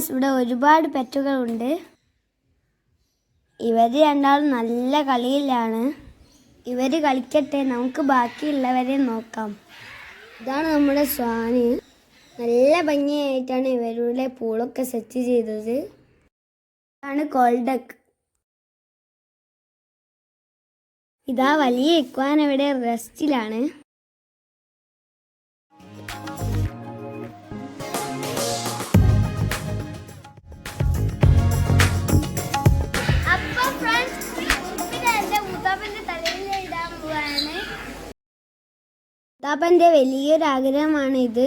Friends ഇവിടെ ഒരുപാട് പെറ്റുകളുണ്ട്. ഇവർ രണ്ടാളും നല്ല കളിയിലാണ്. ഇവർ കളിക്കട്ടെ നമുക്ക് ബാക്കിയുള്ളവരെ നോക്കാം. ഇതാണ് നമ്മുടെ സ്വാന്. നല്ല ഭംഗിയായിട്ടാണ് ഇവരുടെ പൂളൊക്കെ സെറ്റ് ചെയ്തത്. ഇതാണ് കോൾഡക്ക് ഇതാ വലിയ ഇക്വാൻ ഇവിടെ റെസ്റ്റിലാണ് മുത്താപ്പന്റെ വലിയൊരു ആഗ്രഹമാണ് ഇത്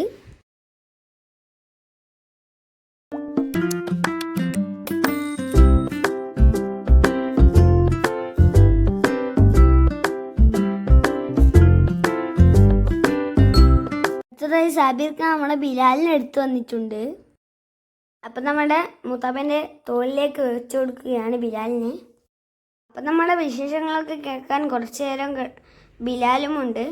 സാബിർ ഖാൻ നമ്മുടെ ബിലാലിനെ എടുത്തു വന്നിട്ടുണ്ട്. അപ്പം നമ്മുടെ മുത്താപ്പന്റെ തോളിലേക്ക് വെച്ചു കൊടുക്കുകയാണ് ബിലാലിനെ. അപ്പം നമ്മുടെ വിശേഷങ്ങളൊക്കെ കേൾക്കാൻ കുറച്ചു നേരം ബിലാലുമുണ്ട്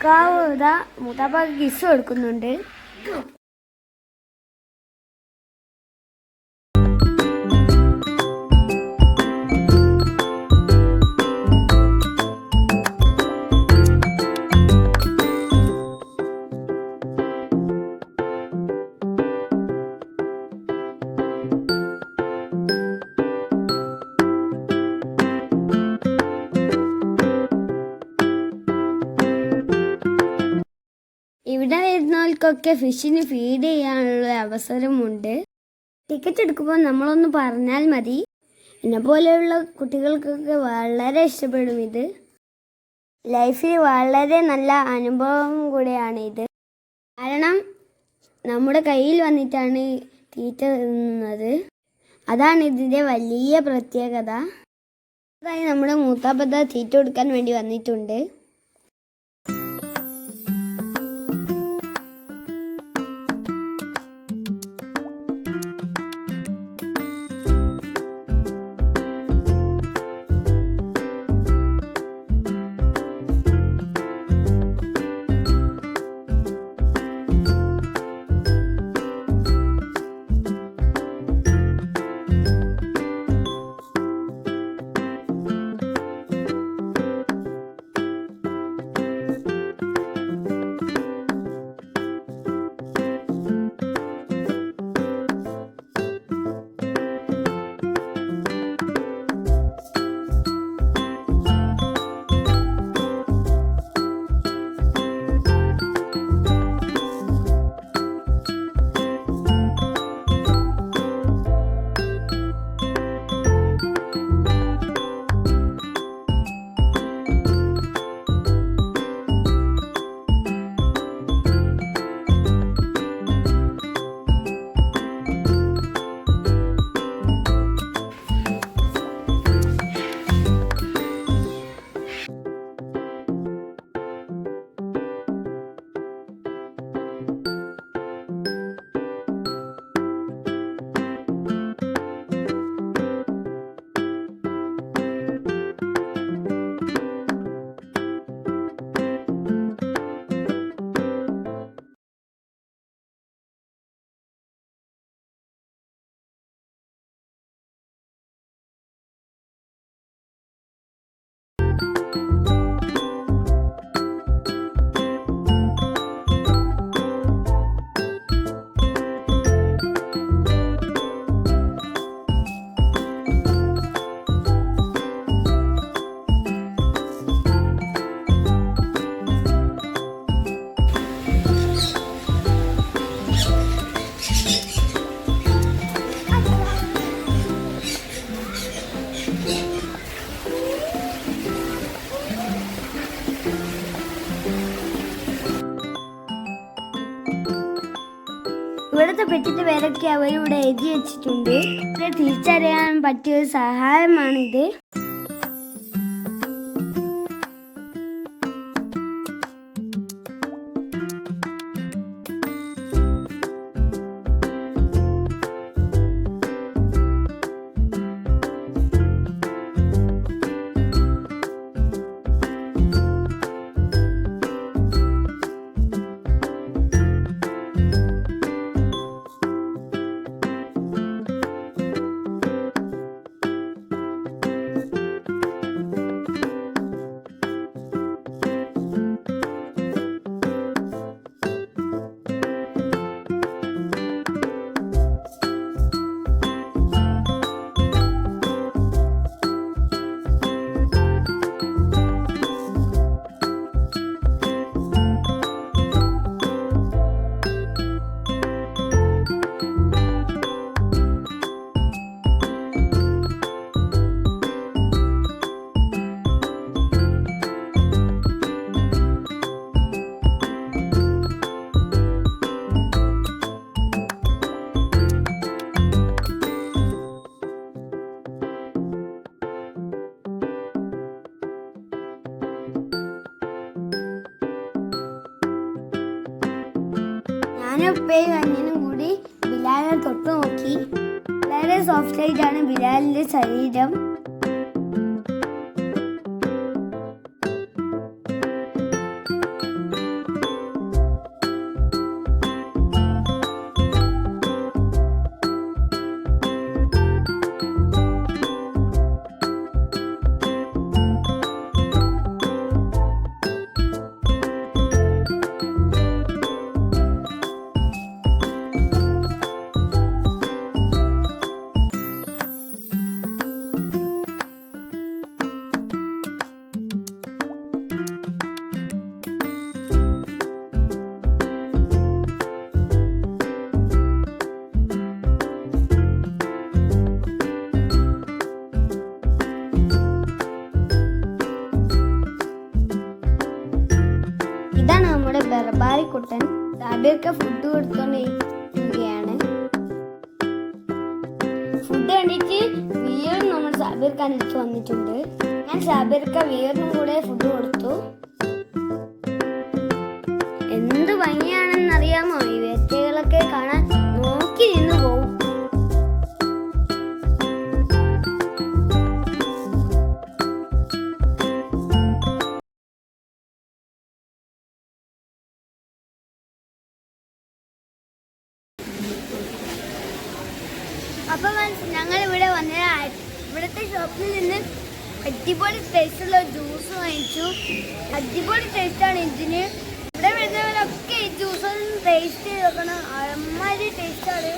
മുക്കാവ് ഇതാ മുത്താപ്പ കിസ് കൊടുക്കുന്നുണ്ട്. വരുന്നവർക്കൊക്കെ ഫിഷിന് ഫീഡ് ചെയ്യാനുള്ള അവസരമുണ്ട്. ടിക്കറ്റ് എടുക്കുമ്പോൾ നമ്മളൊന്ന് പറഞ്ഞാൽ മതി. എന്നെ പോലെയുള്ള കുട്ടികൾക്കൊക്കെ വളരെ ഇഷ്ടപ്പെടും ഇത്. ലൈഫിൽ വളരെ നല്ല അനുഭവം കൂടെയാണ് ഇത്. കാരണം നമ്മുടെ കയ്യിൽ വന്നിട്ടാണ് തീറ്റ തിന്നുന്നത്. അതാണ് ഇതിന്റെ വലിയ പ്രത്യേകത. അതായത് നമ്മുടെ മൂത്താപ്പത്ത തീറ്റ കൊടുക്കാൻ വേണ്ടി വന്നിട്ടുണ്ട്. you പേരൊക്കെ അവരിവിടെ എഴുതി വെച്ചിട്ടുണ്ട്. തിരിച്ചറിയാൻ പറ്റിയ സഹായമാണിത്. ഞാനും ഉപ്പയും കൂടി ബിലാലിനെ തൊട്ട് നോക്കി വളരെ സോഫ്റ്റ് ആയിട്ടാണ് ബിലാലിന്റെ ശരീരം ഇതാണ് നമ്മുടെ ബർബാരി കുട്ടൻ. സാബിർക്ക് ഫുഡ് കൊടുത്തോണ്ടിരിക്കുകയാണ്. ഫുഡ് കണ്ടിട്ട് വീറും നമ്മൾ സാബിർക്ക് അടുത്ത് വന്നിട്ടുണ്ട്. ഞാൻ സാബിർക്ക് വിയറിനും കൂടെ ഫുഡ് കൊടുത്തു. നിന്ന് അടിപൊളി ടേസ്റ്റുള്ള ജ്യൂസ് വാങ്ങിച്ചു. അടിപൊളി ടേസ്റ്റാണ് ഇതിന്. ഇവിടെ വരുന്നവരൊക്കെ ഈ ജ്യൂസ് ടേസ്റ്റ് ചെയ്ത് നോക്കണം. അമ്മാതിരി ടേസ്റ്റാണ്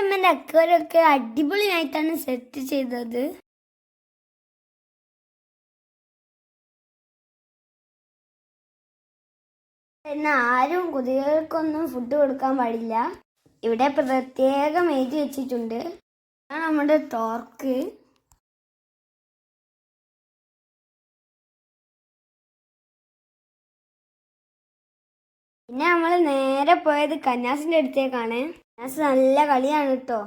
അമ്മേന്റെ അക്വരൊക്കെ അടിപൊളിയായിട്ടാണ് സെറ്റ് ചെയ്തത്. പിന്നെ ആരും കുതിരകൾക്കൊന്നും ഫുഡ് കൊടുക്കാൻ പാടില്ല. ഇവിടെ പ്രത്യേകം എഴുതി വെച്ചിട്ടുണ്ട്. അതാണ് നമ്മുടെ ടോർക്ക് പിന്നെ നമ്മൾ നേരെ പോയത് കന്യാസിന്റെ അടുത്തേക്കാണ്. മാത്സ് നല്ല കളിയാണ് കേട്ടോ